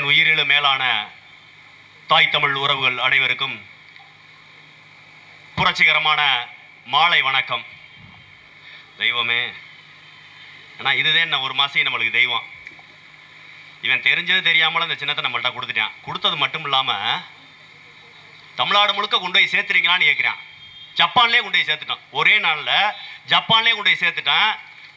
என் உயிரிழு மேலான தாய் தமிழ் உறவுகள் அனைவருக்கும் புரட்சிகரமான மாலை வணக்கம். தெய்வமே. ஏன்னா இதுதான் என்ன ஒரு மாதம் நம்மளுக்கு தெய்வம். இவன் தெரிஞ்சது தெரியாமல் இந்த சின்னத்தை நம்மள்ட்ட கொடுத்துட்டான். கொடுத்தது மட்டும் இல்லாமல் தமிழ்நாடு முழுக்க கொண்டு போய் சேர்த்துறீங்களான்னு கேட்குறான் ஜப்பான்லேயே கொண்டு போய் சேர்த்துட்டான். ஒரே நாளில் ஜப்பான்லேயே கொண்டு போய் சேர்த்துட்டான்.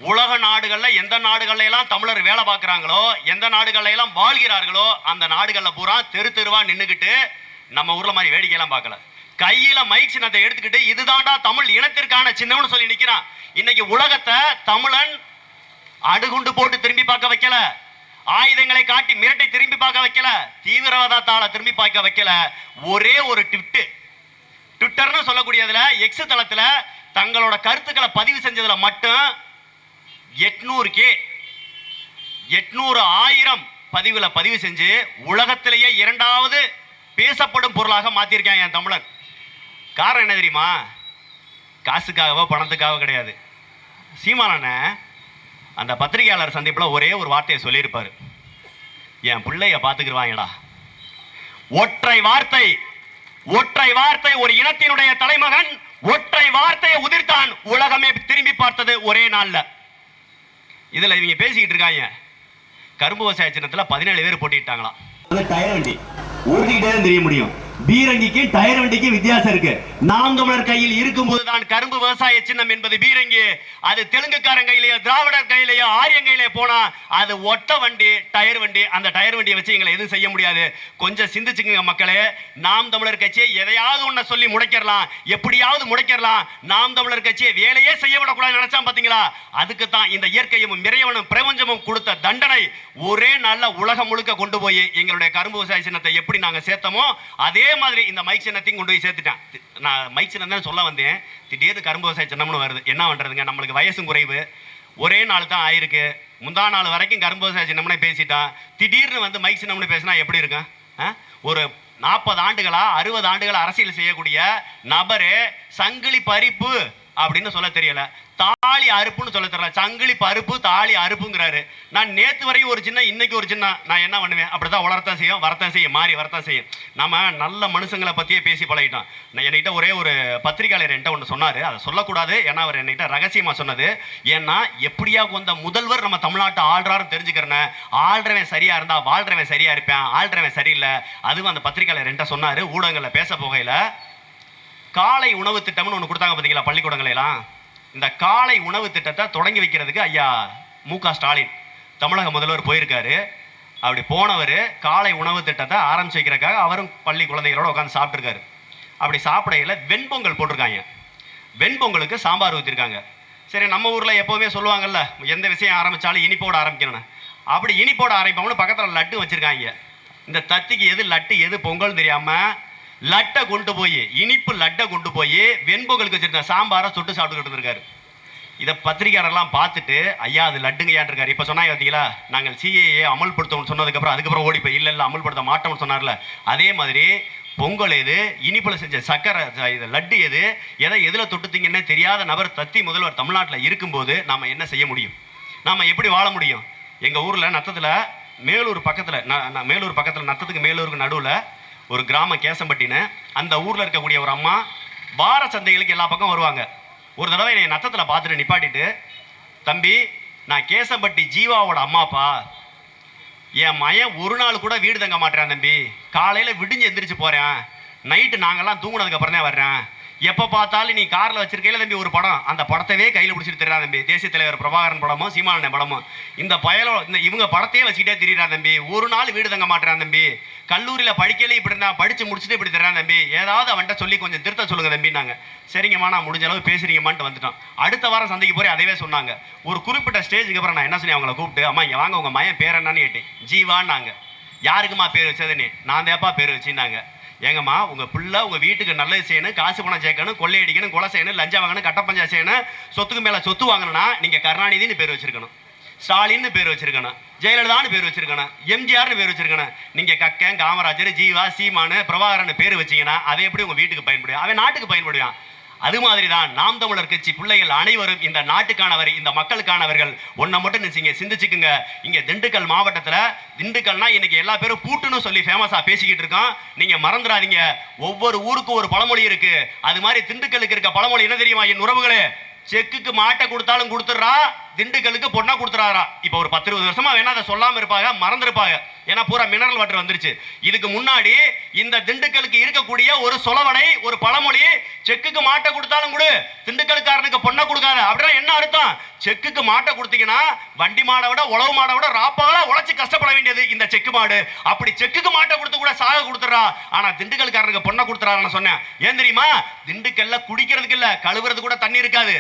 உலக நாடுகளில் எந்த நாடுகள்ல எல்லாம் தமிழர் வேலை பார்க்குறாங்களோ எந்த நாடுகள்ல எல்லாம் வாழ்கிறார்களோ அந்த நாடுகளில் பூரா தெரு தெருவா நின்றுக்கிட்டு நம்ம ஊரில் மாதிரி வேடிக்கையெல்லாம் பார்க்கல. கையில மைக் சின்னத்தை எடுத்துக்கிட்டு இதுதான்டா தமிழ் இனத்திற்கான சின்னம்னு சொல்லி நிற்கிறான் இன்னைக்கு உலகத்தை தமிழன் அணுகுண்டு போட்டு திரும்பி பார்க்க வைக்கல. ஆயுதங்களை காட்டி மிரட்டை திரும்பி பார்க்க வைக்கல. தீவிரவாதத்தால திரும்பி பார்க்க வைக்கல. ஒரே ஒரு ட்விட்டு. ட்விட்டர்னு சொல்லக்கூடியதுல எக்ஸ் தளத்துல தங்களோட கருத்துக்களை பதிவு செஞ்சதுல மட்டும் எட்நூறு கே எட்நூறு ஆயிரம் பதிவில் பதிவு செஞ்சு உலகத்திலேயே இரண்டாவது பேசப்படும் பொருளாக மாற்றிருக்கேன் என் தமிழன் காரணம் என்ன தெரியுமா? காசுக்காகவோ பணத்துக்காகவோ கிடையாது. சீமானண்ண அந்த பத்திரிகையாளர் சந்திப்பில் ஒரே ஒரு வார்த்தையை சொல்லியிருப்பார். என் பிள்ளைய பார்த்துக்கிருவாங்கடா. ஒற்றை வார்த்தை ஒற்றை வார்த்தை ஒரு இனத்தினுடைய தலைமகன் ஒற்றை வார்த்தையை உதிர்த்தான் உலகமே திரும்பி பார்த்தது ஒரே நாளில். இதில் இவங்க பேசிக்கிட்டு இருக்காங்க. கரும்பு விவசாய சின்னத்தில் பதினேழு பேர் போட்டிட்டாங்களாம் டயர் வண்டி ஓட்டிக்கிட்டே தெரிய முடியும். பீரங்கிக்கு டயர் வண்டிக்கு வித்தியாசம் இருக்கு. நாம் கையில் இருக்கும் தான் கரும்பு விவசாய சின்னம் என்பது பீரங்கி. அது தெலுங்குக்காரன் கையிலேயோ திராவிடர் கையிலேயோ ஆரியன் கையிலே போனா அது ஒட்ட வண்டி டயர் வண்டி அந்த டயர் வண்டியை வச்சு எங்களை எதுவும் செய்ய முடியாது. கொஞ்சம் சிந்திச்சுக்குங்க மக்களே. நாம் தமிழர் கட்சியை எதையாவது ஒன்ன சொல்லி முடைக்கிறலாம் எப்படியாவது முடைக்கிறலாம் நாம் தமிழர் கட்சியை வேலையே செய்ய விடக்கூடாது நினைச்சா பாத்தீங்களா? அதுக்கு தான் இந்த இயற்கையும் இறைவனும் பிரபஞ்சமும் கொடுத்த தண்டனை ஒரே நல்ல உலகம் முழுக்க கொண்டு போய் எங்களுடைய கரும்பு விவசாய சின்னத்தை எப்படி நாங்க சேர்த்தோமோ அதே அதே மாதிரி இந்த மைக் சின்னத்தையும் கொண்டு போய் சேர்த்துட்டேன். நான் மைக் சின்னம் தான் சொல்ல வந்தேன். திடீர்னு கரும்பு விவசாய சின்னம்னு வருது. என்ன பண்ணுறதுங்க நம்மளுக்கு வயசும் குறைவு. ஒரே நாள் தான் ஆயிருக்கு. முந்தா நாள் வரைக்கும் கரும்பு விவசாய சின்னம்னே பேசிட்டான் திடீர்னு வந்து மைக் சின்னம்னு பேசினா எப்படி இருக்கும்? ஆ? ஒரு நாற்பது ஆண்டுகளா அறுபது ஆண்டுகளா அரசியல் செய்யக்கூடிய நபரு சங்கிலி பறிப்பு. அப்படின்னு சொல்ல தெரியல. தாலி அறுப்புன்னு சொல்ல தெரியல. சங்கிலி பருப்பு தாலி அறுப்புங்கிறாரு. நான் நேற்று வரையும் ஒரு சின்ன இன்னைக்கு ஒரு சின்ன நான் என்ன பண்ணுவேன்? அப்படிதான் வளர்த்தா செய்யும் வரத்தான் செய்யும் மாறி வரத்தான் செய்யும். நம்ம நல்ல மனுஷங்களை பத்தியே பேசி பழகிட்டோம். நான் என்கிட்ட ஒரே ஒரு பத்திரிகையாளர் என்கிட்ட ஒன்று சொன்னாரு. அதை சொல்லக்கூடாது. ஏன்னா அவர் என்கிட்ட ரகசியமா சொன்னது. ஏன்னா எப்படியா வந்த முதல்வர் நம்ம தமிழ்நாட்டை ஆள்றாரு தெரிஞ்சுக்கிறேன்னு ஆள்றவன் சரியா இருந்தா வாழ்றவன் சரியா இருப்பேன். ஆள்றவன் சரியில்லை. அதுவும் அந்த பத்திரிகையாளர் என்கிட்ட சொன்னாரு. ஊடகங்களில் பேச போகையில் காலை உணவு திட்டம்னு ஒன்று கொடுத்தாங்க பார்த்தீங்களா பள்ளிக்கூடங்களெல்லாம் இந்த காலை உணவு திட்டத்தை தொடங்கி வைக்கிறதுக்கு ஐயா மு க ஸ்டாலின் தமிழக முதல்வர் போயிருக்காரு. அப்படி போனவர் காலை உணவு திட்டத்தை ஆரம்பிச்சு வைக்கிறக்காக அவரும் பள்ளி குழந்தைகளோட உட்காந்து சாப்பிட்ருக்காரு அப்படி சாப்பிடையில் வெண்பொங்கல் போட்டிருக்காங்க. வெண்பொங்கலுக்கு சாம்பார் ஊற்றிருக்காங்க சரி நம்ம ஊரில் எப்போவுமே சொல்லுவாங்கல்ல எந்த விஷயம் ஆரம்பித்தாலும் இனிப்போட ஆரம்பிக்கணும்னு. அப்படி இனிப்போட ஆரம்பிப்போம்னு பக்கத்தில் லட்டு வச்சுருக்காங்க. இந்த தத்திக்கு எது லட்டு எது பொங்கல் தெரியாமல் லட்டை கொண்டு போய் இனிப்பு லட்டை கொண்டு போய் வெண்பொங்கலுக்கு வச்சிருந்த சாம்பாரை சுட்டு சாப்பிட்டுக்கிட்டு இருக்காரு இதை பத்திரிகையாளர்லாம் பார்த்துட்டு ஐயா அது லட்டுங்கய்யான் இருக்காரு? இப்போ சொன்னாங்க பார்த்தீங்களா நாங்கள் சிஏஏ அமல்படுத்தணும்னு சொன்னதுக்கப்புறம் அதுக்கப்புறம் ஓடி போய் இல்லை இல்லை அமல்படுத்த மாட்டோம்னு சொன்னார்ல. அதே மாதிரி பொங்கல் எது இனிப்பில் செஞ்ச சக்கரை இது லட்டு எது எதை எதில் தொட்டுத்தீங்கன்னே தெரியாத நபர் தத்தி முதல்வர் தமிழ்நாட்டில் இருக்கும்போது நாம் என்ன செய்ய முடியும்? நாம் எப்படி வாழ முடியும்? எங்கள் ஊரில் நத்தத்தில் மேலூர் பக்கத்தில் மேலூர் பக்கத்தில் நத்தத்துக்கு மேலூருக்கு நடுவில் ஒரு கிராமம் கேசம்பட்டின்னு அந்த ஊரில் இருக்கக்கூடிய ஒரு அம்மா வார சந்தைகளுக்கு எல்லா பக்கம் வருவாங்க. ஒரு தடவை என்னை நத்தத்தில் பார்த்துட்டு நிப்பாட்டிட்டு தம்பி நான் கேசம்பட்டி ஜீவாவோட அம்மாப்பா. என் மயன் ஒரு நாள் கூட வீடு தங்க மாட்டேறான் தம்பி. காலையில் விடிஞ்சு எந்திரிச்சு போகிறேன் நைட்டு நாங்கள்லாம் தூங்கினதுக்கப்புறம் தான் வர்றேன். எப்போ பார்த்தாலும் நீ காரில் வச்சிருக்கையில தம்பி ஒரு படம். அந்த படத்தவே கையில் பிடிச்சிட்டு தெரியாத தம்பி. தேசிய தலைவர் பிரபாகரன் படமும் சீமானன் படமும். இந்த பயலோ இந்த இவங்க படத்தையே வச்சுக்கிட்டே தெரியுறா தம்பி. ஒரு நாள் வீடு தங்க மாட்டேறான் தம்பி. கல்லூரியில் படிக்கல இப்படி இருந்தா படித்து முடிச்சுட்டு இப்படி தர்றான் தம்பி. ஏதாவது அவன்கிட்ட சொல்லி கொஞ்சம் திருத்த சொல்லுங்க தம்பின்னாங்க. சரிங்கம்மா நான் முடிஞ்ச அளவு பேசுறீங்கம்மான்ட்டு வந்துட்டோம். அடுத்த வாரம் சந்தைக்கு போய் அதவே சொன்னாங்க. ஒரு குறிப்பிட்ட ஸ்டேஜுக்கு அப்புறம் நான் என்ன சொன்னேன் அவங்கள கூப்பிட்டு அம்மா இங்கே வாங்க உங்கள் மயன் பேர் என்னன்னு கேட்டேன். ஜீவான்னாங்க. யாருக்குமா பேர் வச்சதுன்னு? நான் தேப்பா பேர் வச்சுருந்தாங்க ஏங்கம்மா உங்கள் பிள்ளை உங்கள் வீட்டுக்கு நல்லது செய்யணும் காசு பணம் சேர்க்கணும் கொள்ளையடிக்கணும் கொலை செய்யணும் லஞ்சம் வாங்கணும் கட்டப்பஞ்சா செய்யணும் சொத்துக்கு மேலே சொத்து வாங்கணும்னா நீங்கள் கருணாநிதினு பேர் வச்சிருக்கணும் ஸ்டாலின்னு பேர் வச்சிருக்கணும் ஜெயலலிதான்னு பேர் வச்சிருக்கணும் எம்ஜிஆர்னு பேர் வச்சிருக்கணும். நீங்கள் கக்கன் காமராஜர் ஜீவா சீமானு பிரபாகரன் பேர் வச்சீங்கன்னா அதை எப்படி உங்கள் வீட்டுக்கு பயன்படுவான் அவன் நாட்டுக்கு பயன்படுவான். அது மாதிரி தான் நாம் தமிழர் கட்சி பிள்ளைகள் அனைவரும் இந்த நாட்டுக்கானவர் இந்த மக்களுக்கானவர்கள். ஒன்றை மட்டும் நினைச்சிங்க சிந்திச்சுக்குங்க. இங்க திண்டுக்கல் மாவட்டத்தில் திண்டுக்கல்னா இன்னைக்கு எல்லா பேரும் பூட்டுன்னு சொல்லி ஃபேமஸா பேசிக்கிட்டு இருக்கோம். நீங்க மறந்துடாதீங்க. ஒவ்வொரு ஊருக்கும் ஒரு பழமொழி இருக்கு. அது மாதிரி திண்டுக்கலுக்கு இருக்க பழமொழி என்ன தெரியுமா என் உறவுகளே? செக்குக்கு மாட்டை கொடுத்தாலும் கொடுத்துட்றா. திண்டுக்கலுக்கு பொண்ணா கொடுத்துறாரா? இப்போ ஒரு பத்து இருபது வருஷமா வேணா அதை சொல்லாம இருப்பாங்க மறந்துருப்பாங்க. ஏன்னா பூரா மினரல் வாட்டர் வந்துருச்சு. இதுக்கு முன்னாடி இந்த திண்டுக்கலுக்கு இருக்கக்கூடிய ஒரு சொலவனை ஒரு பழமொழி செக்குக்கு மாட்டை கொடுத்தாலும் கொடு. திண்டுக்கலுக்காரனுக்கு பொண்ணை கொடுக்காத. அப்படின்னா என்ன அர்த்தம்? செக்குக்கு மாட்டை கொடுத்தீங்கன்னா வண்டி மாடை விட உழவு மாடை விட ராப்பால உழைச்சி கஷ்டப்பட வேண்டியது இந்த செக்கு மாடு. அப்படி செக்குக்கு மாட்டை கொடுத்து கூட சாக கொடுத்துறா ஆனா திண்டுக்கல்காரனுக்கு பொண்ணை கொடுத்துறாருன்னு சொன்னேன். ஏன் தெரியுமா? திண்டுக்கல்ல குடிக்கிறதுக்கு இல்ல கழுவுறது கூட தண்ணி இருக்காது.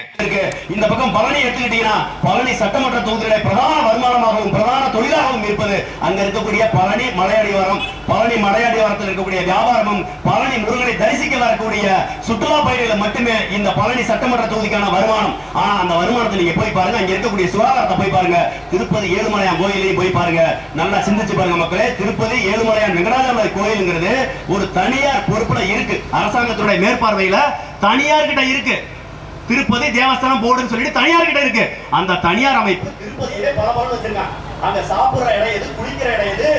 இந்த பக்கம் பழனி எடுத்துக்கிட்டீங்கன்னா பழனி சட்டமன்ற தொகுதியிலே பிரதான வருமானமாகவும் பிரதான தொழிலாகவும் இருப்பது. அங்க இருக்கக்கூடிய பழனி மலையடிவாரம் பழனி மலையடிவாரத்தில் இருக்கக்கூடிய வியாபாரமும் பழனி முருகனை தரிசிக்க வரக்கூடிய சுற்றுலா பயணிகள் மட்டுமே இந்த பழனி சட்டமன்ற தொகுதிக்கான வருமானம். ஆனா அந்த வருமானத்தை நீங்க போய் பாருங்க. அங்க இருக்கக்கூடிய சுகாதாரத்தை போய் பாருங்க. திருப்பதி ஏழுமலையான் கோயிலையும் போய் பாருங்க. நல்லா சிந்திச்சு பாருங்க மக்களே. திருப்பதி ஏழுமலையான் வெங்கடாஜலபதி கோயிலுங்கிறது ஒரு தனியார் பொறுப்புல இருக்கு. அரசாங்கத்துடைய மேற்பார்வையில தனியார் கிட்ட இருக்கு. திருப்பதி தேவஸ்தானம் போர்டுன்னு சொல்லிட்டு தனியார் கிட்ட இருக்கு. அந்த தனியார் அமைப்பு. திருப்பதியிலே பல பலம் வச்சிருக்காங்க. அங்க சாப்பிடுற இடம் எது குளிக்கிற இடம் எது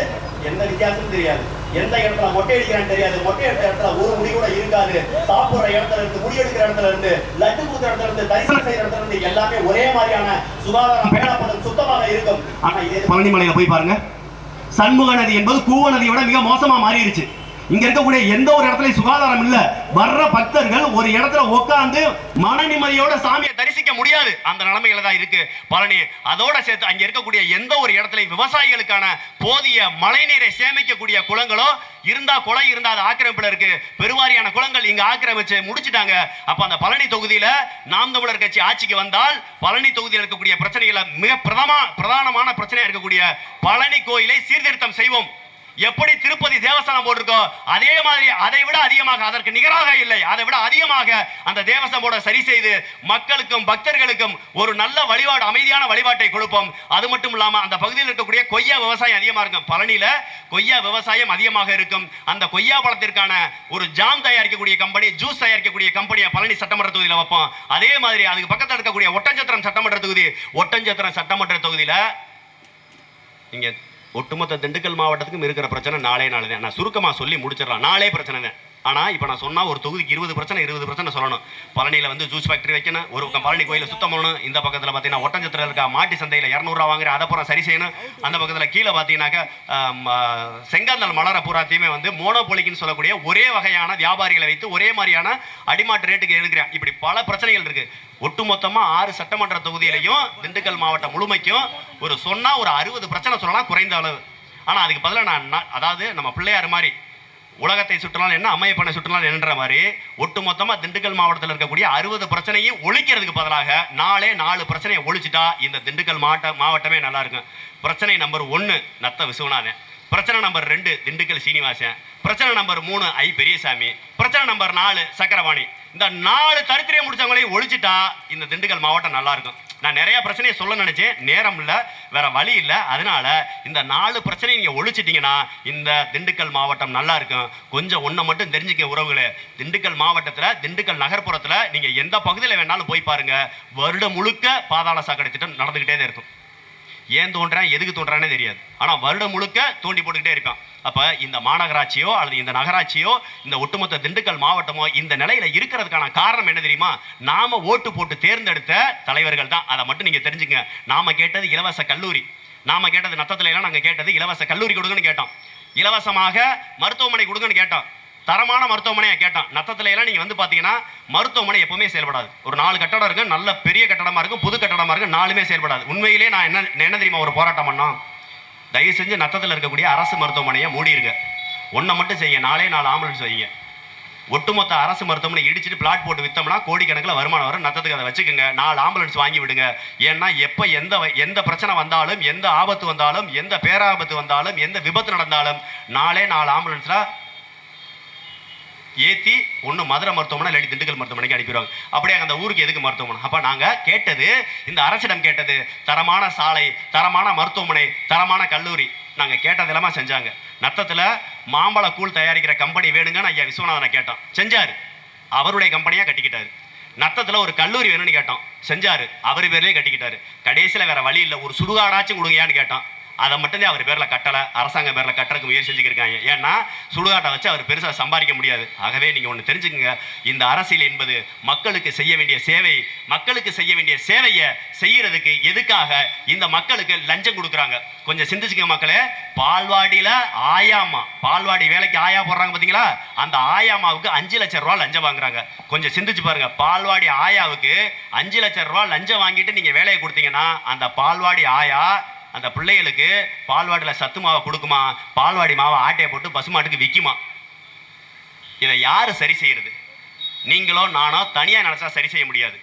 எந்த வித்தியாசமும் தெரியாது. எந்த இடத்துல மொட்டை அடிக்கிறான்னு தெரியாது. மொட்டை எடுத்த இடத்துல ஒரு முடி கூட இருக்காது. சாப்பிடுற இடத்துல இருந்து முடி எடுக்கிற இடத்துல இருந்து லட்டு ஊத்துற இடத்துல இருந்து தரிசனம் செய்யற இடத்துல இருந்து எல்லாமே ஒரே மாதிரியான சுகாதாரம் பேணப்படும் சுத்தமாக இருக்கும். ஆனா இதே பழனிமலையில போய் பாருங்க. சண்முக நதி என்பது கூவ நதியை விட மிக மோசமா மாறிடுச்சு இங்க இருக்கக்கூடிய எந்த ஒரு இடத்துல சுகாதாரம் இல்ல. வர்ற பக்தர்கள் ஒரு இடத்துல உட்கார்ந்து மன நிம்மதியோட சாமியை தரிசிக்க முடியாது. அந்த நிலைமையில தான் இருக்கு. பழனி அதோட சேர்த்து அங்க இருக்கக்கூடிய எந்த ஒரு இடத்துலையும் விவசாயிகளுக்கான போதிய மழைநீரை சேமிக்கக்கூடிய குளங்களோ இருந்தா குளம் இருந்தா அது ஆக்கிரமிப்புல இருக்கு. பெருவாரியான குளங்கள் இங்க ஆக்கிரமிச்சு முடிச்சிட்டாங்க. அப்ப அந்த பழனி தொகுதியில நாம் தமிழர் கட்சி ஆட்சிக்கு வந்தால் பழனி தொகுதியில் இருக்கக்கூடிய பிரச்சனைகளை மிக பிரதமா பிரதானமான பிரச்சனையா இருக்கக்கூடிய பழனி கோயிலை சீர்திருத்தம் செய்வோம். எப்படி திருப்பதி தேவஸ்தானம் போட்டிருக்கோ அதே மாதிரி அதை விட அதிகமாக அதற்கு நிகராக இல்லை. அதை விட அதிகமாக அந்த தேவஸ்தானம் போர்டை சரி செய்து மக்களுக்கும் பக்தர்களுக்கும் ஒரு நல்ல வழிபாடு அமைதியான வழிபாட்டை கொடுப்போம். அது மட்டும் இல்லாமல் அந்த பகுதியில் இருக்கக்கூடிய கொய்யா விவசாயம் அதிகமா இருக்கும். பழனியில கொய்யா விவசாயம் அதிகமாக இருக்கும். அந்த கொய்யா பழத்திற்கான ஒரு ஜாம் தயாரிக்கக்கூடிய கம்பெனி ஜூஸ் தயாரிக்கக்கூடிய கம்பெனியை பழனி சட்டமன்ற தொகுதியில் வைப்போம். அதே மாதிரி அதுக்கு பக்கத்தில் இருக்கக்கூடிய ஒட்டஞ்சத்திரம் சட்டமன்ற தொகுதி ஒட்டஞ்சத்திரம் சட்டமன்ற தொகுதியில இங்கே ஒட்டுமொத்த திண்டுக்கல் மாவட்டத்துக்கும் இருக்கிற பிரச்சனை நாளே நாளே தான். நான் சுருக்கமாக சொல்லி முடிச்சிடலாம். நாளே பிரச்சனை தான் ஆனால் இப்போ நான் சொன்னால் ஒரு தொகுதிக்கு இருபது பிரச்சனை இருபது பிரச்சனை சொல்லணும். பழனியில் வந்து ஜூஸ் ஃபேக்ட்ரி வைக்கணும் ஒரு பக்கம் பழனி கோயிலில் சுத்தம் பண்ணணும். இந்த பக்கத்தில் பார்த்தீங்கன்னா ஒட்டஞ்சத்தில் இருக்க மாட்டி சந்தையில் இரநூறுவா வாங்குற அதை பூரா சரி செய்யணும். அந்த பக்கத்தில் கீழே பார்த்தீங்கன்னாக்கா ஆம், செங்காந்தல் மலர பூராத்தையுமே வந்து மோனோபொலிக்குன்னு சொல்லக்கூடிய ஒரே வகையான வியாபாரிகளை வைத்து ஒரே மாதிரியான அடிமாட்டு ரேட்டுக்கு எடுக்கிறேன். இப்படி பல பிரச்சனைகள் இருக்குது ஒட்டுமொத்தமாக ஆறு சட்டமன்ற தொகுதியிலையும் திண்டுக்கல் மாவட்டம் முழுமைக்கும் ஒரு சொன்னால் ஒரு அறுபது பிரச்சனை சொல்லலாம் குறைந்த அளவு. ஆனால் அதுக்கு பதிலாக நான் நான் அதாவது நம்ம பிள்ளையார் மாதிரி உலகத்தை சுற்றலாம் என்ன அம்மையப்பனை சுற்றலாம் என்ற மாதிரி ஒட்டுமொத்தமாக திண்டுக்கல் மாவட்டத்தில் இருக்கக்கூடிய அறுபது பிரச்சனையும் ஒழிக்கிறதுக்கு பதிலாக நாளே நாலு பிரச்சனையை ஒழிச்சிட்டா இந்த திண்டுக்கல் மாவட்ட மாவட்டமே நல்லா இருக்கும். பிரச்சனை நம்பர் ஒன்று நத்த விசுவநாதன். பிரச்சனை நம்பர் ரெண்டு திண்டுக்கல் சீனிவாசன். பிரச்சனை நம்பர் மூணு ஐ பெரியசாமி. பிரச்சனை நம்பர் நாலு சக்கரவாணி. இந்த நாலு தரித்திரையை முடிச்சவங்களையும் ஒழிச்சிட்டா இந்த திண்டுக்கல் மாவட்டம் நல்லா இருக்கும் நான் நிறைய பிரச்சனையை சொல்ல நினைச்சேன். நேரம் இல்லை வேற வழி இல்லை. அதனால இந்த நாலு பிரச்சனையை நீங்க ஒழிச்சிட்டீங்கன்னா இந்த திண்டுக்கல் மாவட்டம் நல்லா இருக்கும் கொஞ்சம் ஒன்றை மட்டும் தெரிஞ்சுக்க உறவுகளே. திண்டுக்கல் மாவட்டத்தில் திண்டுக்கல் நகர்ப்புறத்தில் நீங்க எந்த பகுதியில் வேணாலும் போய் பாருங்க. வருடம் முழுக்க பாதாள சாக்கடை திட்டம் நடந்துக்கிட்டே தான் இருக்கும். ஏன் தோன்றான் எதுக்கு தோன்றானே தெரியாது. ஆனால் வருடம் முழுக்க தோண்டி போட்டுக்கிட்டே இருக்கான். அப்போ இந்த மாநகராட்சியோ அல்லது இந்த நகராட்சியோ இந்த ஒட்டுமொத்த திண்டுக்கல் மாவட்டமோ இந்த நிலையில் இருக்கிறதுக்கான காரணம் என்ன தெரியுமா? நாம் ஓட்டு போட்டு தேர்ந்தெடுத்த தலைவர்கள் தான். அதை மட்டும் நீங்கள் தெரிஞ்சுங்க. நாம் கேட்டது இலவச கல்லூரி. நாம் கேட்டது நத்தத்துல எல்லாம் கேட்டது இலவச கல்லூரி கொடுங்கன்னு கேட்டோம். இலவசமாக மருத்துவமனை கொடுங்கன்னு கேட்டோம். தரமான மருத்துவமனையை கேட்டான். நத்தத்திலையெல்லாம் எல்லாம் வந்து பார்த்தீங்கன்னா மருத்துவமனை எப்பவுமே செயல்படாது. ஒரு நாலு கட்டடம் இருக்குது நல்ல பெரிய கட்டடமாக இருக்கும் புது கட்டடமாக இருக்கும் நாலுமே செயல்படாது. உண்மையிலே நான் என்ன என்ன தெரியுமா ஒரு போராட்டம் பண்ணோம்? தயவு செஞ்சு நத்தத்தில் இருக்கக்கூடிய அரசு மருத்துவமனையை மூடிருங்க ஒன்றை மட்டும் செய்யுங்க நாளே நாலு ஆம்புலன்ஸ் வைங்க. ஒட்டுமொத்த அரசு மருத்துவமனை இடிச்சிட்டு பிளாட் போட்டு விற்றோம்னா கோடிக்கணக்கில் வருமானம் வரும். நத்தத்துக்கு அதை வச்சுக்கோங்க. நாலு ஆம்புலன்ஸ் வாங்கி விடுங்க. ஏன்னா எப்போ எந்த வ- எந்த பிரச்சனை வந்தாலும் எந்த ஆபத்து வந்தாலும் எந்த பேராபத்து வந்தாலும் எந்த விபத்து நடந்தாலும் நாளே நாலு ஆம்புலன்ஸில் ஏற்றி ஒன்று மதுரை மருத்துவமனை இல்லாட்டி திண்டுக்கல் மருத்துவமனைக்கு அனுப்பிடுவாங்க. அப்படியே அந்த ஊருக்கு எதுக்கு மருத்துவமனை? அப்போ நாங்கள் கேட்டது இந்த அரசிடம் கேட்டது தரமான சாலை தரமான மருத்துவமனை தரமான கல்லூரி நாங்கள் கேட்டது எல்லாமே செஞ்சாங்க. நத்தத்தில் மாம்பழ கூழ் தயாரிக்கிற கம்பெனி வேணுங்கன்னு ஐயா விஸ்வநாதனை கேட்டோம் செஞ்சார். அவருடைய கம்பெனியாக கட்டிக்கிட்டாரு. நத்தத்தில் ஒரு கல்லூரி வேணும்னு கேட்டோம் செஞ்சாரு. அவர் பேர்லேயே கட்டிக்கிட்டாரு. கடைசியில் வேற வழி இல்லை. ஒரு சுடுகாடாச்சும் கொடுங்கயான்னு கேட்டோம் அதை மட்டும்தான் அவர் பேரில் கட்டலை அரசாங்க பேரில் கட்டுறதுக்கு முயற்சி செஞ்சுக்கிருக்காங்க. ஏன்னா சுடுகாட்டை வச்சு அவர் பெருசாக சம்பாதிக்க முடியாது. ஆகவே நீங்கள் ஒன்று தெரிஞ்சுக்கங்க இந்த அரசியல் என்பது மக்களுக்கு செய்ய வேண்டிய சேவை மக்களுக்கு செய்ய வேண்டிய சேவையை செய்கிறதுக்கு எதுக்காக இந்த மக்களுக்கு லஞ்சம் கொடுக்குறாங்க? கொஞ்சம் சிந்திச்சுக்க மக்களே. பால்வாடியில் ஆயாமா பால்வாடி வேலைக்கு ஆயா போடுறாங்க பார்த்தீங்களா அந்த ஆயாமாவுக்கு அஞ்சு லட்சம் ரூபா லஞ்சம் வாங்குறாங்க. கொஞ்சம் சிந்திச்சு பாருங்க பால்வாடி ஆயாவுக்கு அஞ்சு லட்சம் ரூபா லஞ்சம் வாங்கிட்டு நீங்கள் வேலையை கொடுத்தீங்கன்னா அந்த பால்வாடி ஆயா அந்த பிள்ளைகளுக்கு பால்வாடியில் சத்து மாவை கொடுக்குமா? பால்வாடி மாவை ஆட்டையை போட்டு பசுமாட்டுக்கு விற்குமா இதை யார் சரி செய்கிறது நீங்களோ நானோ தனியாக நினச்சா சரி செய்ய முடியாது.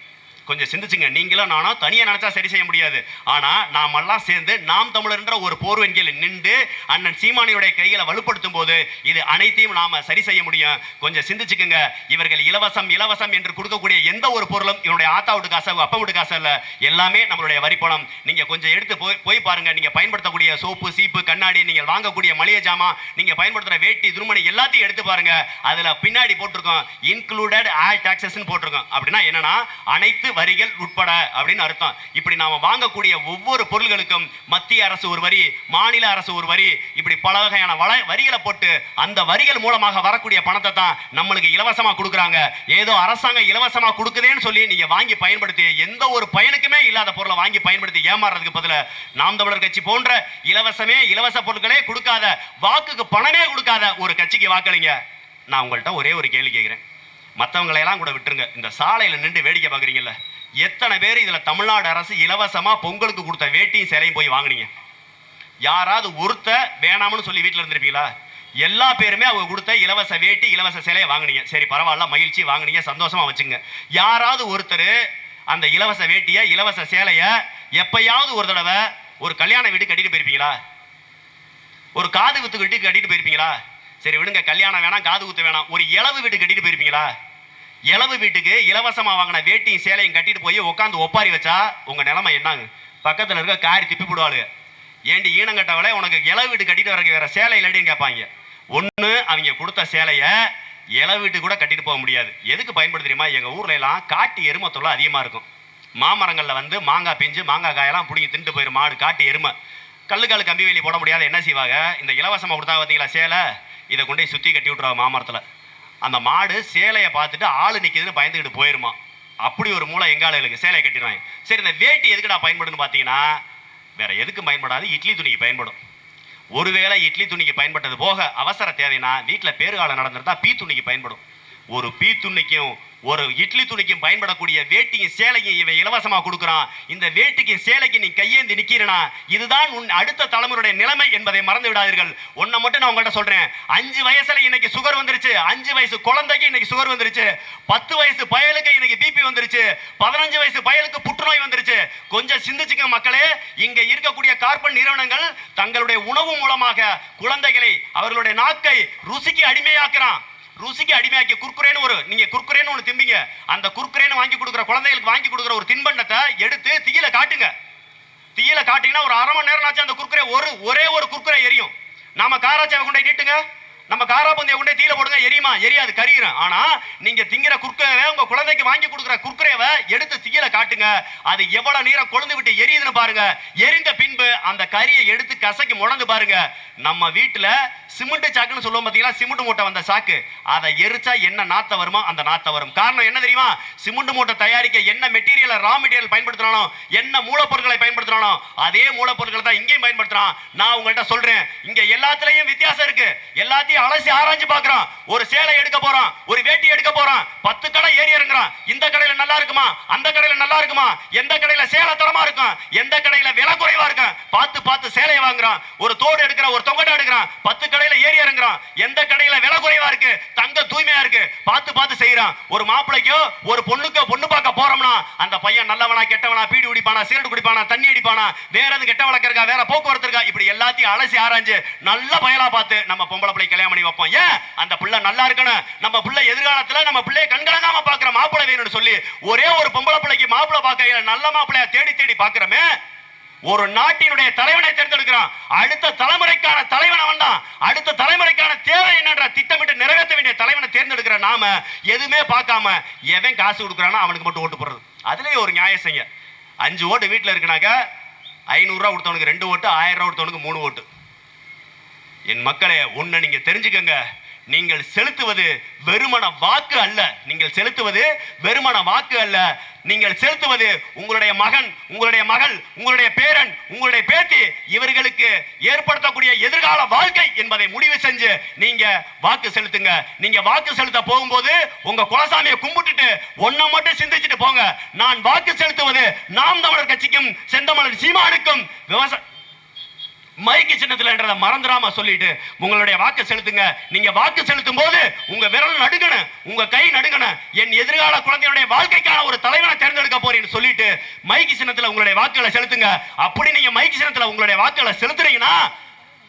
கொஞ்சம் சிந்திச்சுங்க. நீங்களும் நானும் தனியாக நினச்சா சரி செய்ய முடியாது. ஆனால் நாமெல்லாம் சேர்ந்து நாம் தமிழர்ன்ற ஒரு போர்வெண்கில் நின்று அண்ணன் சீமானியுடைய கைகளை வலுப்படுத்தும் போது இது அனைத்தையும் நாம் சரி செய்ய முடியும். கொஞ்சம் சிந்திச்சுக்கோங்க. இவர்கள் இலவசம் இலவசம் என்று கொடுக்கக்கூடிய எந்த ஒரு பொருளும் இவனுடைய ஆத்தா வீட்டு காசு அப்பா வீட்டு காசு இல்லை. எல்லாமே நம்மளுடைய வரி பணம். கொஞ்சம் எடுத்து போய் போய் பாருங்கள் நீங்கள் பயன்படுத்தக்கூடிய சோப்பு சீப்பு கண்ணாடி நீங்கள் வாங்கக்கூடிய மளிகை ஜாமான் நீங்கள் பயன்படுத்துகிற வேட்டி துருமணி எல்லாத்தையும் எடுத்து பாருங்கள் அதில் பின்னாடி போட்டிருக்கோம். இன்க்ளூடட் ஆல் டாக்ஸஸ்ன்னு போட்டிருக்கோம். அப்படின்னா என்னன்னா அனைத்து வரிகள் உட்பட அப்படின்னு அர்த்தம். இப்படி நாம வாங்கக்கூடிய ஒவ்வொரு பொருள்களுக்கும் மத்திய அரசு ஒரு வரி மாநில அரசு ஒரு வரி இப்படி பல வகையான வள வரிகளை போட்டு அந்த வரிகள் மூலமாக வரக்கூடிய பணத்தை தான் நம்மளுக்கு இலவசமா கொடுக்குறாங்க. ஏதோ அரசாங்கம் இலவசமா கொடுக்குதேன்னு சொல்லி நீங்க வாங்கி பயன்படுத்தி எந்த ஒரு பயனுக்குமே இல்லாத பொருளை வாங்கி பயன்படுத்தி ஏமாறுறதுக்கு பதிலா நாம் தமிழர் கட்சி போன்ற இலவசமே இலவச பொருட்களே கொடுக்காத வாக்குக்கு பணமே கொடுக்காத ஒரு கட்சிக்கு வாக்களிங்க. நான் உங்கள்கிட்ட ஒரே ஒரு கேள்வி கேட்குறேன். மற்றவங்களையெல்லாம் கூட விட்டுருங்க. இந்த சாலையில் நின்று வேடிக்கை பார்க்குறீங்கல்ல? எத்தனை பேர் இதில் தமிழ்நாடு அரசு இலவசமாக பொங்கலுக்கு கொடுத்த வேட்டியும் சிலையும் போய் வாங்குனீங்க? யாராவது ஒருத்த வேணாம்னு சொல்லி வீட்டில் இருந்திருப்பீங்களா? எல்லா பேருமே அவங்க கொடுத்த இலவச வேட்டி இலவச சிலையை வாங்கினீங்க. சரி பரவாயில்ல மகிழ்ச்சி வாங்குனீங்க சந்தோஷமாக வச்சுங்க. யாராவது ஒருத்தர் அந்த இலவச வேட்டியை இலவச சேலையை எப்பயாவது ஒரு தடவை ஒரு கல்யாண வீடு கட்டிட்டு போயிருப்பீங்களா? ஒரு காது குத்து வீட்டுக்கு கட்டிட்டு போயிருப்பீங்களா? சரி விடுங்க கல்யாணம் வேணாம் காது குத்து வேணாம். ஒரு இளவு வீடு கட்டிட்டு போயிருப்பீங்களா? இளவு வீட்டுக்கு இலவசமாக வாங்கின வேட்டியும் சேலையும் கட்டிட்டு போய் உட்காந்து ஒப்பாரி வச்சா உங்க நிலைமை என்னங்க? பக்கத்தில் இருக்க காரி திப்பி போடுவாளுங்க ஏண்டி ஈனங்கட்டவளை உனக்கு இளவு வீடு கட்டிட்டு வரக்கு வேற சேலை இல்லடின்னு கேட்பாங்க. ஒன்று அவங்க கொடுத்த சேலையை இளவு வீட்டு கூட கட்டிட்டு போக முடியாது. எதுக்கு பயன்படுத்த தெரியுமா? எங்கள் ஊர்ல எல்லாம் காட்டு எருமை தொல்லை அதிகமாக இருக்கும். மாமரங்களில் வந்து மாங்காய் பிஞ்சு மாங்காய் காயெல்லாம் பிடிங்கி தின்ட்டு போயிடும் மாடு காட்டு எருமை. கல்லுக்கால் கம்பி வேலி போட முடியாது. என்ன செய்வாங்க? இந்த இலவசமாக கொடுத்தா பார்த்தீங்களா சேலை? இதை கொண்டு சுற்றி கட்டி விட்ருவா மாமரத்தில். அந்த மாடு சேலையை பார்த்துட்டு ஆள் நிற்கிதுன்னு பயந்துக்கிட்டு போயிருமா. அப்படி ஒரு மூளை எங்காளுகளுக்கு சேலையை கட்டிடுவாங்க சரி இந்த வேட்டி எதுக்குடா பயன்படுன்னு பார்த்தீங்கன்னா வேற எதுக்கும் பயன்படாது. இட்லி துணிக்கு பயன்படும். ஒருவேளை இட்லி துணிக்கு பயன்பட்டது போக அவசர தேவைனா வீட்டில் பேறுகாலம் நடந்திருந்தா பீ துணிக்கு பயன்படும். ஒரு பீ துணிக்கும் ஒரு இட்லி துணிக்கும் பயன்படக்கூடிய வேட்டியும் சேலையும் இவன் இலவசமாக கொடுக்குறான். இந்த வேட்டிக்கும் சேலைக்கு நீ கையேந்தி நிற்கிறனா இதுதான் உன் அடுத்த தலைமுறையுடைய நிலைமை என்பதை மறந்து விடாதீர்கள். ஒன்றை மட்டும் நான் உங்கள்கிட்ட சொல்றேன். அஞ்சு வயசுல இன்னைக்கு சுகர் வந்துருச்சு. அஞ்சு வயசு குழந்தைக்கு இன்னைக்கு சுகர் வந்துருச்சு. பத்து வயசு பயலுக்கு இன்னைக்கு பிபி வந்துருச்சு. பதினஞ்சு வயசு பயலுக்கு புற்றுநோய் வந்துருச்சு. கொஞ்சம் சிந்திச்சுக்க மக்களே. இங்க இருக்கக்கூடிய கார்பன் நிறுவனங்கள் தங்களுடைய உணவு மூலமாக குழந்தைகளை அவர்களுடைய நாக்கை ருசிக்கு அடிமையாக்குறான். ருசிக்கு அடிமையாக்கி குர்குரேன்னு ஒரு நீங்க குர்குரேன்னு ஒன்று திம்பிங்க. அந்த குர்குரேன்னு வாங்கி கொடுக்குற குழந்தைகளுக்கு வாங்கி கொடுக்குற ஒரு தின்பண்டத்தை எடுத்து தீயில காட்டுங்க. தீயில காட்டிங்கன்னா ஒரு அரை மணி நேரம் ஆச்சு அந்த குர்குரே ஒரு ஒரே ஒரு குர்குரே எரியும். நாம காராச்சாவை கொண்டு நீட்டுங்க. நம்ம காராபந்தியை கொண்டு போய் தீயில போடுங்க எரியுமா? எரியாது கரியிடும் ஆனா நீங்க திங்கிற குர்குரேவை உங்க குழந்தைக்கு வாங்கி கொடுக்குற குர்க்கரையவை எடுத்து தீயில காட்டுங்க. அது எவ்வளவு நேரம் கொழுந்து விட்டு எரியுதுன்னு பாருங்க. எரிந்த பின்பு அந்த கரியை எடுத்து கசக்கி முழந்து பாருங்க. நம்ம வீட்டுல சிமெண்ட் சாக்குன்னு சொல்லுவோம் பாத்தீங்கன்னா சிமெண்ட் மூட்டை வந்த சாக்கு. அதை எரிச்சா என்ன நாத்த வருமோ? அந்த நாத்த வரும். காரணம் என்ன தெரியுமா? சிமெண்ட் மூட்டை தயாரிக்க என்ன மெட்டீரியல் ரா மெட்டீரியல் பயன்படுத்துறானோ என்ன மூலப்பொருட்களை பயன்படுத்துறானோ அதே மூலப்பொருட்களை தான் இங்கேயும் பயன்படுத்துறான். நான் உங்கள்கிட்ட சொல்றேன். இங்க எல்லாத்துலயும் வித்தியாசம் இருக்கு. எல்லாத்தையும் அலசி ஆராய்ச்சி பாக்குறான் ஒரு சேலை எடுக்க போறோம் ஒரு வேட்டி எடுக்க போறோம் பத்து கடை ஏறி இறங்குறோம் இந்த கடையில நல்லா இருக்குமா? அந்த கடையில நல்லா இருக்குமா? எந்த கடையில சேலை தரமா இருக்கும் எந்த கடையில விலை குறைவா இருக்கும் பார்த்து பார்த்து சேலையை வாங்குறான். ஒரு தோடு எடுக்கிறான் ஒரு தொங்கட்டை எடுக்கிறான். பத்து கடையில ஏறி இறங்குறான். எந்த கடையில விலை குறைவா இருக்கு? தங்க தூய்மையா இருக்கு. பார்த்து பார்த்து செய்யறான். ஒரு மாப்பிள்ளைக்கோ ஒரு பொண்ணுக்கோ பொண்ணு பார்க்க போறோம்னா அந்த பையன் நல்லவனா கெட்டவனா பீடி குடிப்பானா சிகரெட் குடிப்பானா தண்ணி அடிப்பானா வேற எது கெட்ட வழக்கு இருக்கா வேற போக்குவரத்து இருக்கா இப்படி எல்லாத்தையும் அலசி ஆராய்ஞ்சு நல்ல பயலா பார்த்து நம்ம பொம்பளை பிள்ளை கல்யாணம் பண்ணி வைப்போம். ஏன்? அந்த பிள்ளை நல்லா இருக்கணும். நம்ம பிள்ளை எதிர்காலத்துல நம்ம பிள்ளைய கண்கலங்காம பாக்குற மாப்பிள்ளை வேணும்னு சொல்லி ஒரே ஒரு பொம்பளை பிள்ளைக்கு மாப்பிள்ளை பார்க்கையில நல்ல மாப்பிள்ளைய தேடி தேடி பாக்குறமே ஒரு நாட்டினுடைய தலைவனை தேர்ந்தெடுக்கிறான். அடுத்த தலைமுறைக்கான தலைவன் அவன் தான் அடுத்த தலைமுறைக்கான தேவை என்னன்ற திட்டமிட்டு நிறைவேற்ற வேண்டிய தலைவனை தேர்ந்தெடுக்கிற நாம எதுவுமே பார்க்காம எவன் காசு கொடுக்குறானோ அவனுக்கு மட்டும் ஓட்டு போடுறது. அதுலயே ஒரு நியாயம் செய்ய அஞ்சு ஓட்டு வீட்டில் இருக்கனாக்க ஐநூறுரூவா கொடுத்தவனுக்கு ரெண்டு ஓட்டு ஆயிரம் ரூபா கொடுத்தவனுக்கு மூணு ஓட்டு. என் மக்களே ஒண்ணு நீங்க தெரிஞ்சுக்கங்க. நீங்கள் செலுத்துவது வெறுமன வாக்கு அல்ல. நீங்கள் செலுத்துவது வெறுமன வாக்கு அல்ல. நீங்கள் செலுத்துவது உங்களுடைய மகன் உங்களுடைய மகள் உங்களுடைய பேரன் உங்களுடைய பேத்தி இவர்களுக்கு ஏற்படுத்தக்கூடிய எதிர்கால வாழ்க்கை என்பதை முடிவு செஞ்சு நீங்க வாக்கு செலுத்துங்க. நீங்க வாக்கு செலுத்த போகும்போது உங்க குலசாமியை கும்பிட்டுட்டு ஒன்ன மட்டும் சிந்திச்சுட்டு போங்க. நான் வாக்கு செலுத்துவது நாம் தமிழர் கட்சிக்கும் செந்தமிழர் சீமானுக்கும் விவசாய மைக்கு சின்னத்தில் மறந்துடாம சொல்லிட்டு உங்களுடைய வாக்கு செலுத்துங்க. நீங்க வாக்கு செலுத்தும் போது உங்க விரல் நடுங்கணும் உங்க கை நடுங்கணும் என் எதிர்கால குழந்தையுடைய வாழ்க்கைக்கான ஒரு தலைவனை தேர்ந்தெடுக்க போறேன்னு சொல்லிட்டு மைக்கு சின்னத்தில் உங்களுடைய வாக்குகளை செலுத்துங்க. அப்படி நீங்க மைக்கு சின்னத்தில் உங்களுடைய வாக்குகளை செலுத்துறீங்கன்னா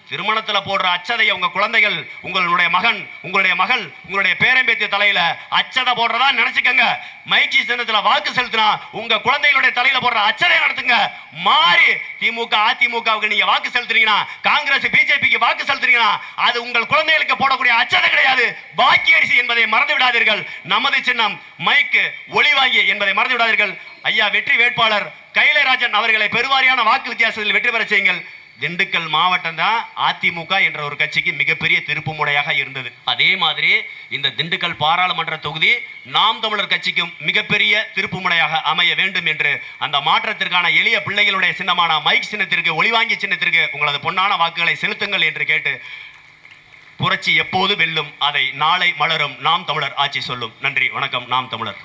திருமணத்தில் போடுற அச்சதையை உங்க குழந்தைகள் உங்களுடைய மகன் உங்களுடைய மகள் உங்களுடைய பேரம்பேத்தி தலையில அச்சதை போடுறதா நினைச்சுக்கங்க. மைக்கி சின்னத்தில் வாக்கு செலுத்தினா உங்க குழந்தைகளுடைய தலையில போடுற அச்சதை நடத்துங்க. மாறி திமுக அதிமுகவுக்கு நீங்க வாக்கு செலுத்துறீங்கன்னா காங்கிரஸ் பிஜேபிக்கு வாக்கு செலுத்துறீங்கன்னா அது உங்கள் குழந்தைகளுக்கு போடக்கூடிய அச்சதை கிடையாது. பாக்கி அரிசி என்பதை மறந்து விடாதீர்கள். நமது சின்னம் மைக்கு ஒளிவாங்கி என்பதை மறந்து விடாதீர்கள். ஐயா வெற்றி வேட்பாளர் கைலராஜன் அவர்களை பெருவாரியான வாக்கு வித்தியாசத்தில் வெற்றி பெற செய்யுங்கள். திண்டுக்கல் மாவட்டம் தான் அதிமுக என்ற ஒரு கட்சிக்கு மிகப்பெரிய திருப்பு முனையாக இருந்தது. அதே மாதிரி இந்த திண்டுக்கல் பாராளுமன்ற தொகுதி நாம் தமிழர் கட்சிக்கும் மிகப்பெரிய திருப்பு முனையாக அமைய வேண்டும் என்று அந்த மாற்றத்திற்கான எளிய பிள்ளைகளுடைய சின்னமான மைக் சின்னத்திற்கு ஒளிவாங்கி சின்னத்திற்கு உங்களது பொன்னான வாக்குகளை செலுத்துங்கள் என்று கேட்டு புரட்சி எப்போது வெல்லும் அதை நாளை மலரும் நாம் தமிழர் ஆட்சி சொல்லும். நன்றி வணக்கம் நாம் தமிழர்.